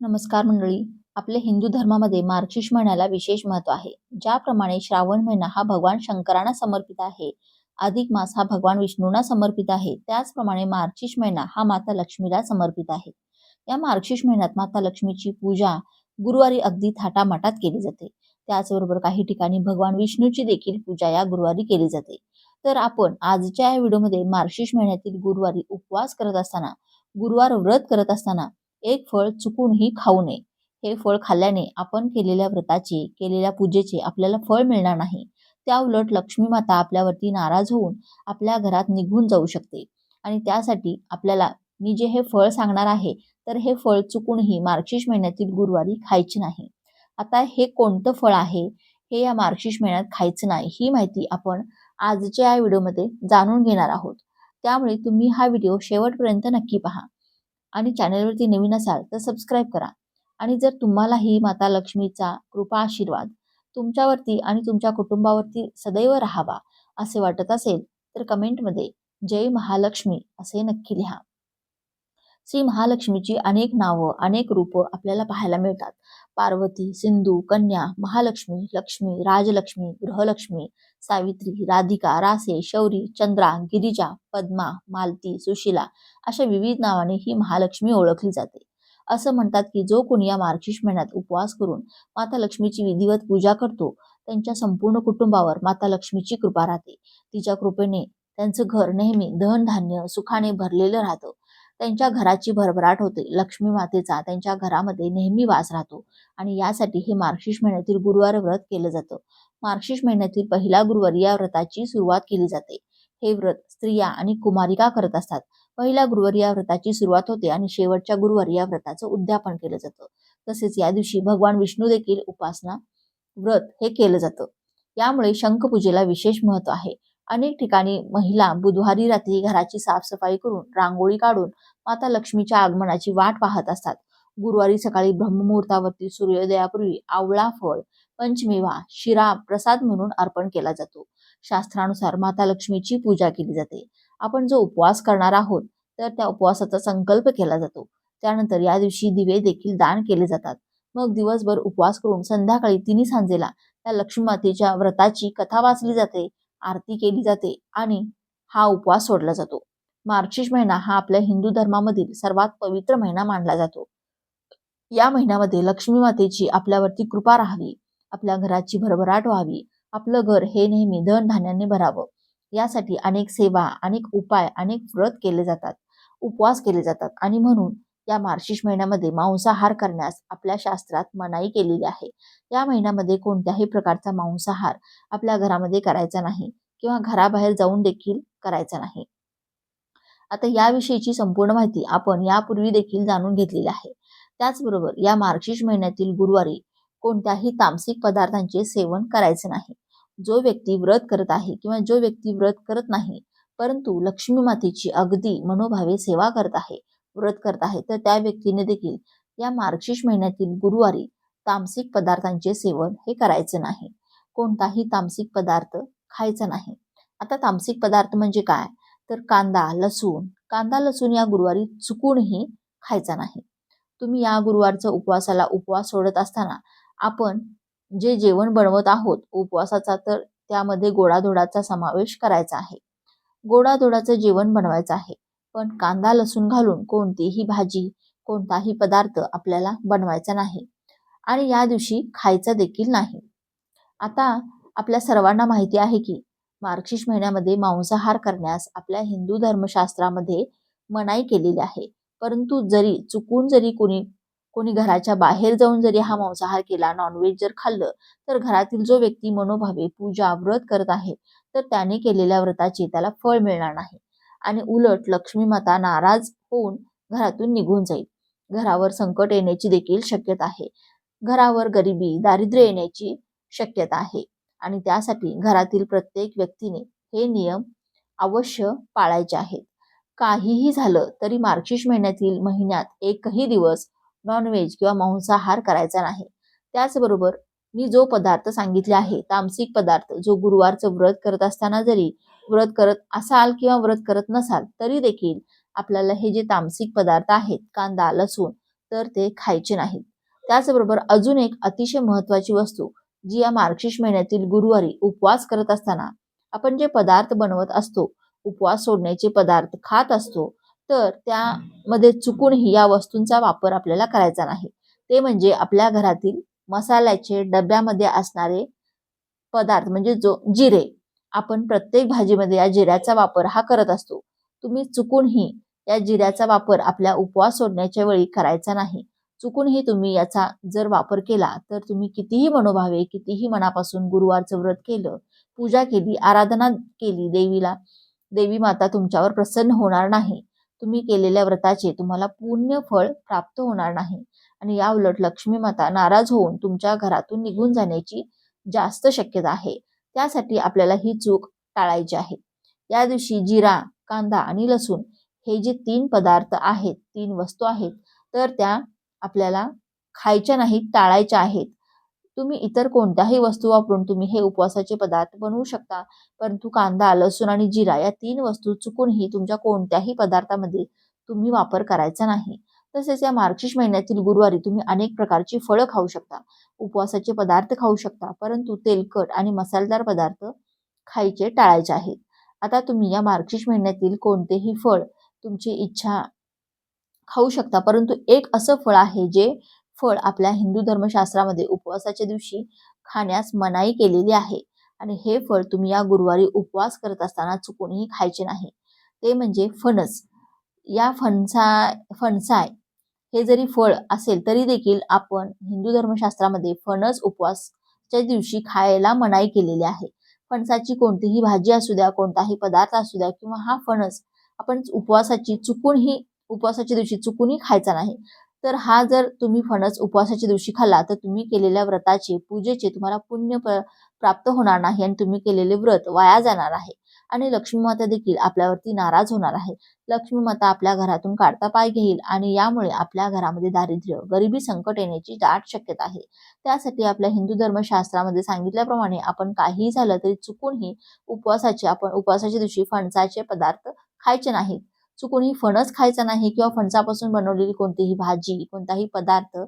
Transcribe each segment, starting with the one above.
नमस्कार मंडळी. आपल्या हिंदू धर्मामध्ये मार्गशीर्ष महिन्याला विशेष महत्त्व आहे. ज्याप्रमाणे श्रावण महिना हा भगवान शंकरांना समर्पित आहे. अधिक मास हा भगवान विष्णूंना समर्पित आहे. त्याचप्रमाणे मार्गशीर्ष महिना हा माता लक्ष्मीला समर्पित आहे. या मार्गशीर्ष महिन्यात माता लक्ष्मीची पूजा गुरुवारी अगदी थाटामाटात केली जाते. त्याचबरोबर काही ठिकाणी भगवान विष्णूची देखील पूजा या गुरुवारी केली जाते. तर आपण आजच्या या व्हिडिओमध्ये मार्गशीर्ष महिन्यातील गुरुवारी उपवास करत असताना गुरुवार व्रत करत असताना एक फळ चुकूनही खाऊ नये. हे फळ खाल्ल्याने आपण केलेल्या व्रताचे केलेल्या पूजेचे आपल्याला फळ मिळणार नाही. त्या उलट लक्ष्मी माता आपल्यावरती नाराज होऊन आपल्या घरात निघून जाऊ शकते. आणि त्यासाठी आपल्याला मी जे हे फळ सांगणार आहे तर हे फळ चुकूनही मार्गशीर्ष महिन्यातील गुरुवारी खायचे नाही. आता हे कोणतं फळ आहे? हे या मार्गशीर्ष महिन्यात खायचं नाही ही माहिती आपण आजच्या या व्हिडिओमध्ये जाणून घेणार आहोत. त्यामुळे तुम्ही हा व्हिडिओ शेवटपर्यंत नक्की पहा. आणि चॅनलवरती नवीन असाल तर सबस्क्राईब करा. आणि जर तुम्हाला ही माता लक्ष्मीचा कृपा आशीर्वाद तुमच्यावरती आणि तुमच्या कुटुंबावरती सदैव राहावा असे वाटत असेल तर कमेंटमध्ये जय महालक्ष्मी असे नक्की लिहा. श्री महालक्ष्मीची अनेक नावं अनेक रूप आपल्याला पाहायला मिळतात. पार्वती सिंधू कन्या महालक्ष्मी लक्ष्मी राजलक्ष्मी गृहलक्ष्मी सावित्री राधिका रासे शौरी चंद्रा गिरिजा पद्मा मालती सुशिला अशा विविध नावाने ही महालक्ष्मी ओळखली जाते. असं म्हणतात की जो कोणी या मार्गशीर्ष महिन्यात उपवास करून माता लक्ष्मीची विधिवत पूजा करतो त्यांच्या संपूर्ण कुटुंबावर माता लक्ष्मीची कृपा राहते. तिच्या कृपेने त्यांचं घर नेहमी धनधान्य सुखाने भरलेलं राहतं. त्यांच्या घराची भरभराट होते. लक्ष्मी मातेचा त्यांच्या घरामध्ये नेहमी वास राहतो आणि यासाठी हे मार्गशीर्ष महिन्यातील गुरुवार व्रत केलं जातं. मार्गशीर्ष महिन्यातील पहिला गुरुवार या व्रताची सुरुवात केली जाते. हे व्रत स्त्रिया आणि कुमारिका करत असतात. पहिल्या गुरुवार या व्रताची सुरुवात होते आणि शेवटच्या गुरुवार या व्रताचं उद्यापन केलं जातं. तसेच या दिवशी भगवान विष्णू देखील उपासना व्रत हे केलं जातं. यामुळे शंखपूजेला विशेष महत्त्व आहे. अनेक ठिकाणी महिला बुधवारी रात्री घराची साफसफाई करून रांगोळी काढून माता लक्ष्मीच्या आगमनाची वाट पाहत असतात. गुरुवारी सकाळी ब्रह्ममुहूर्तावरती सूर्योदयापूर्वी आवळा फळ पंचमेवा शिरा प्रसाद म्हणून अर्पण केला जातो. शास्त्रानुसार माता लक्ष्मीची पूजा केली जाते. आपण जो उपवास करणार आहोत तर त्या उपवासाचा संकल्प केला जातो. त्यानंतर या दिवशी दिवे देखील दान केले जातात. मग दिवसभर उपवास करून संध्याकाळी तिन्ही सांजेला त्या लक्ष्मी मातेच्या व्रताची कथा वाचली जाते. आरती केली जाते आणि हा उपवास सोडला जातो. मार्चिश महिना हा आपल्या हिंदू धर्मामधील सर्वात पवित्र महिना मानला जातो. या महिन्यामध्ये लक्ष्मी मातेची आपल्यावरती कृपा राहावी आपल्या घराची भरभराट व्हावी आपलं घर हे नेहमी धन धान्याने भरावं. यासाठी अनेक सेवा अनेक उपाय अनेक व्रत केले जातात उपवास केले जातात आणि म्हणून या मार्शिश महिन्यामध्ये मांसाहार करण्यास आपल्या शास्त्रात मनाई केलेली आहे. या महिन्यामध्ये कोणत्याही प्रकारचा मांसाहार आपल्या घरामध्ये करायचा नाही किंवा घराबाहेर जाऊन देखील करायचा नाही. आता याविषयीची संपूर्ण माहिती आपण यापूर्वी देखील जाणून घेतलेली आहे. त्याचबरोबर या मार्गशीर्ष महिन्यातील गुरुवारी कोणत्याही तामसिक पदार्थांचे सेवन करायचे नाही. जो व्यक्ती व्रत करत आहे किंवा जो व्यक्ती व्रत करत नाही परंतु लक्ष्मी मातेची अगदी मनोभावे सेवा करत आहे व्रत करत आहे. तर त्या व्यक्तीने देखील या मार्गशीर्ष महिन्यातील गुरुवारी तामसिक पदार्थांचे सेवन हे करायचं नाही. कोणताही तामसिक पदार्थ खायचा नाही. आता तामसिक पदार्थ म्हणजे काय? तर कांदा लसूण. कांदा लसूण या गुरुवारी चुकूनही खायचा नाही. तुम्ही या गुरुवारचा उपवासाला उपवास सोडत असताना आपण जे जेवण बनवत आहोत उपवासाचा तर त्यामध्ये गोडाधोडाचा समावेश करायचा आहे. गोडाधोडाचं जेवण बनवायचं आहे. पण कांदा लसूण घालून कोणतीही भाजी कोणताही पदार्थ आपल्याला बनवायचा नाही आणि या दिवशी खायचा देखील नाही. आता आपल्या सर्वांना माहिती आहे की मार्गशीर्ष महिन्यामध्ये मांसाहार करण्यास आपल्या हिंदू धर्मशास्त्रामध्ये मनाई केलेली आहे. परंतु जरी चुकून जरी कोणी कोणी घराच्या बाहेर जाऊन जरी हा मांसाहार केला नॉनव्हेज जर खाल्लं तर घरातील जो व्यक्ती मनोभावे पूजा व्रत करत आहे तर त्याने केलेल्या व्रताचे त्याला फळ मिळणार नाही. आणि उलट लक्ष्मी माता नाराज होऊन घरातून निघून जाईल. घरावर संकट येण्याची देखील शक्यता आहे. घरावर गरिबी दारिद्र्य येण्याची शक्यता आहे. आणि त्यासाठी घरातील प्रत्येक व्यक्तीने हे नियम अवश्य पाळायचे आहेत. काहीही झालं तरी मार्गशीर्ष महिन्यातील महिन्यात एकही दिवस नॉनव्हेज किंवा मांसाहार करायचा नाही. त्याचबरोबर मी जो पदार्थ सांगितले आहे तामसिक पदार्थ जो गुरुवारचं व्रत करत असताना जरी व्रत करत असाल किंवा व्रत करत नसाल तरी देखील आपल्याला हे जे तामसिक पदार्थ आहेत कांदा लसूण तर ते खायचे नाहीत. त्याचबरोबर अजून एक अतिशय महत्त्वाची वस्तू जी या मार्गशीर्ष महिन्यातील गुरुवारी उपवास करत असताना आपण जे पदार्थ बनवत असतो उपवास सोडण्याचे पदार्थ खात असतो तर त्यामध्ये चुकूनही या वस्तूंचा वापर आपल्याला करायचा नाही. ते म्हणजे आपल्या घरातील मसाल्याचे डब्यामध्ये असणारे पदार्थ म्हणजे जो जिरे आपण प्रत्येक भाजीमध्ये या जिऱ्याचा वापर हा करत असतो. तुम्ही चुकूनही या जिऱ्याचा वापर आपल्या उपवास सोडण्याच्या वेळी करायचा नाही. चुकूनही तुम्ही याचा जर वापर केला तर तुम्ही कितीही मनोभावे कितीही मनापासून गुरुवारचं व्रत केलं पूजा केली आराधना केली देवीला देवी माता तुमच्यावर प्रसन्न होणार नाही. तुम्ही केलेल्या व्रताचे तुम्हाला पुण्य फळ प्राप्त होणार नाही. आणि या उलट लक्ष्मी माता नाराज होऊन तुमच्या घरातून निघून जाण्याची जास्त शक्यता आहे. त्यासाठी आपल्याला ही चूक टाळायची आहे. या दिवशी जिरा कांदा आणि लसूण हे जे तीन पदार्थ आहेत तीन वस्तू आहेत तर त्या आपल्याला खायच्या नाहीत टाळायच्या आहेत. तुम्ही इतर कोणत्याही वस्तू वापरून तुम्ही हे उपवासाचे पदार्थ बनवू शकता परंतु कांदा लसूण आणि जिरा या तीन वस्तू चुकूनही तुमच्या कोणत्याही पदार्थामध्ये तुम्ही वापर करायचा नाही. तसेच या मार्गशीर्ष महिन्यातील गुरुवारी तुम्ही अनेक प्रकारची फळं खाऊ शकता उपवासाचे पदार्थ खाऊ शकता परंतु तेलकट आणि मसालेदार पदार्थ खायचे टाळायचे आहेत आता तुम्ही या मार्गशीर्ष महिन्यातील कोणतेही फळ तुमची इच्छा खाऊ शकता परंतु एक असं फळ आहे जे फळ आपल्या हिंदू धर्मशास्त्रामध्ये उपवासाच्या दिवशी खाण्यास मनाई केलेली आहे आणि हे फळ तुम्ही या गुरुवारी उपवास करत असताना चुकूनही खायचे नाही. ते म्हणजे फणस. या फणसा फणसाय हे जरी फळ असेल तरी देखील आपण हिंदू धर्मशास्त्रामध्ये फणस उपवासच्या दिवशी खायला मनाई केलेली आहे. फणसाची कोणतीही भाजी असू द्या कोणताही पदार्थ असू द्या किंवा हा फणस आपण उपवासाची चुकूनही उपवासाच्या दिवशी चुकूनही खायचा नाही. तर हा जर तुम्ही फणस उपवासाच्या दिवशी खाल्ला तर तुम्ही केलेल्या व्रताचे पूजेचे तुम्हाला पुण्य प्राप्त होणार नाही आणि तुम्ही केलेले व्रत वाया जाणार आहे. आणि लक्ष्मी माता देखील आपल्यावरती नाराज होणार आहे. लक्ष्मी माता आपल्या घरातून काढता पाय घेईल आणि यामुळे आपल्या घरामध्ये दारिद्र्य गरिबी संकट येण्याची दाट शक्यता आहे. त्यासाठी आपल्या हिंदू धर्मशास्त्रामध्ये सांगितल्याप्रमाणे आपण काहीही झालं तरी चुकूनही उपवासाचे आपण उपवासाच्या दिवशी फणसाचे पदार्थ खायचे नाहीत. चुकूनही फणस खायचा नाही किंवा फणसापासून बनवलेली कोणतीही भाजी कोणताही पदार्थ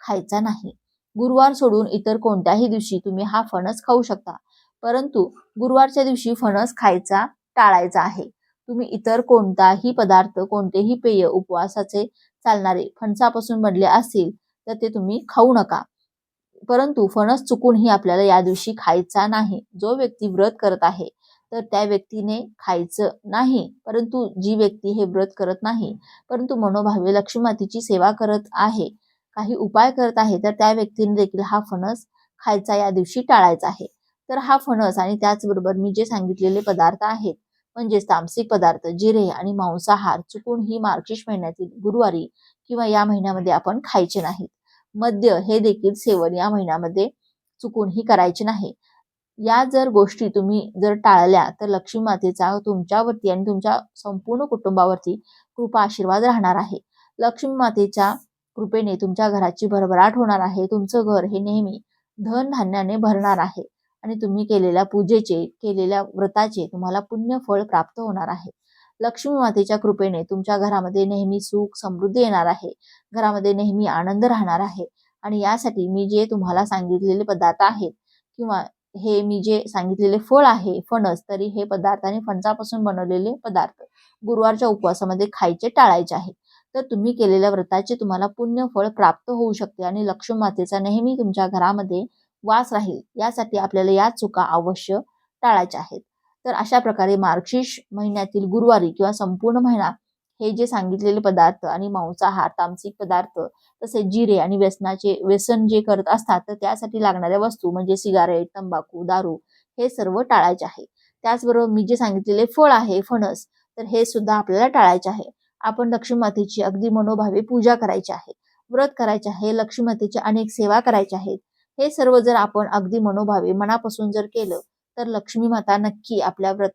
खायचा नाही. गुरुवार सोडून इतर कोणत्याही दिवशी तुम्ही हा फणस खाऊ शकता. परंतु गुरुवारच्या दिवशी फणस खायचा टाळायचा आहे. तुम्ही इतर कोणताही पदार्थ कोणतेही पेय उपवासाचे चालणारे फणसापासून बनले असतील तर ते तुम्ही खाऊ नका. परंतु फणस चुकूनही आपल्याला या दिवशी खायचा नाही. जो व्यक्ती व्रत करत आहे तर त्या व्यक्तीने खायचं नाही. परंतु जी व्यक्ती हे व्रत करत नाही परंतु मनोभावे लक्ष्मीमातेची सेवा करत आहे काही उपाय करत आहे तर त्या व्यक्तीने देखील हा फणस खायचा या दिवशी टाळायचा आहे. तर हा फणस आणि त्याचबरोबर मी जे सांगितलेले पदार्थ आहेत म्हणजेच तामसिक पदार्थ जिरे आणि मांसाहार चुकून ही मार्गशीर्ष महिन्यातील गुरुवारी किंवा या महिन्यामध्ये आपण खायचे नाहीत. मद्य हे देखील सेवन या महिन्यामध्ये चुकूनही करायचे नाही. या जर गोष्टी तुम्ही जर टाळल्या तर लक्ष्मी मातेचा तुमच्यावरती आणि तुमच्या संपूर्ण कुटुंबावरती कृपा आशीर्वाद राहणार आहे. लक्ष्मी मातेच्या कृपेने तुमच्या घराची भरभराट होणार आहे. तुमचं घर हे नेहमी धन धान्याने भरणार आहे आणि तुम्ही केलेल्या पूजेचे केलेल्या व्रताचे तुम्हाला पुण्य फळ प्राप्त होणार आहे. लक्ष्मी मातेच्या कृपेने तुमच्या घरामध्ये नेहमी सुख समृद्धी येणार आहे. घरामध्ये नेहमी आनंद राहणार आहे. आणि यासाठी मी जे तुम्हाला सांगितलेले पदार्थ आहेत किंवा हे मी जे सांगितलेले फळ आहे फणस तरी हे पदार्थ आणि फणसापासून बनवलेले पदार्थ गुरुवारच्या उपवासामध्ये खायचे टाळायचे आहे. तर तुम्ही केलेल्या व्रताचे तुम्हाला पुण्य फळ प्राप्त होऊ शकते आणि लक्ष्मी मातेचा नेहमी तुमच्या घरामध्ये वास राहील. यासाठी आपल्याला या चुका अवश्य टाळायच्या आहेत. तर अशा प्रकारे मार्गशीर्ष महिन्यातील गुरुवारी किंवा संपूर्ण महिना हे जे सांगितलेले पदार्थ आणि मांसाहार तामसिक पदार्थ तसेच जिरे आणि व्यसनाचे व्यसन जे करत असतात तर त्यासाठी लागणाऱ्या वस्तू म्हणजे सिगारेट तंबाखू दारू हे सर्व टाळायचे आहे. त्याचबरोबर मी जे सांगितलेले फळ आहे फणस तर हे सुद्धा आपल्याला टाळायचे आहे. आपण लक्ष्मी मातेची अगदी मनोभावे पूजा करायची आहे. व्रत करायचे आहे लक्ष्मी अनेक सेवा करायच्या आहेत. हे सर्व जर आपण अगदी मनोभावे मनापासून जर केलं तर लक्ष्मी माता नक्की आपल्या व्रत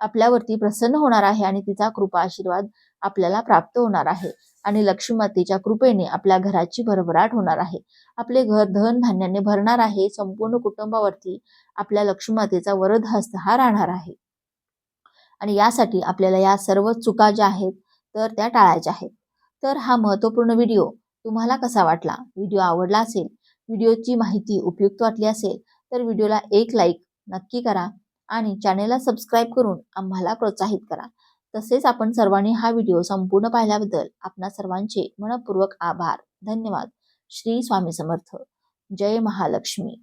आपल्यावरती प्रसन्न होणार आहे आणि तिचा कृपा आशीर्वाद आपल्याला प्राप्त होणार आहे. आणि लक्ष्मी मातेच्या कृपेने आपल्या घराची भरभराट होणार आहे. आपले घर धन धान्याने भरणार आहे. संपूर्ण कुटुंबावरती आपल्या लक्ष्मी मातेचा वरद हस्त हा राहणार आहे. आणि यासाठी आपल्याला या सर्व चुका ज्या आहेत तर त्या टाळायच्या आहेत. तर हा महत्त्वपूर्ण व्हिडिओ तुम्हाला कसा वाटला? व्हिडिओ आवडला असेल व्हिडिओची माहिती उपयुक्त वाटली असेल तर व्हिडिओला एक लाईक नक्की करा आणि चॅनेलला सबस्क्राईब करून आम्हाला प्रोत्साहित करा. तसेच आपण सर्वांनी हा व्हिडिओ संपूर्ण पाहिल्याबद्दल आपणा सर्वांचे मनपूर्वक आभार. धन्यवाद. श्री स्वामी समर्थ. जय महालक्ष्मी.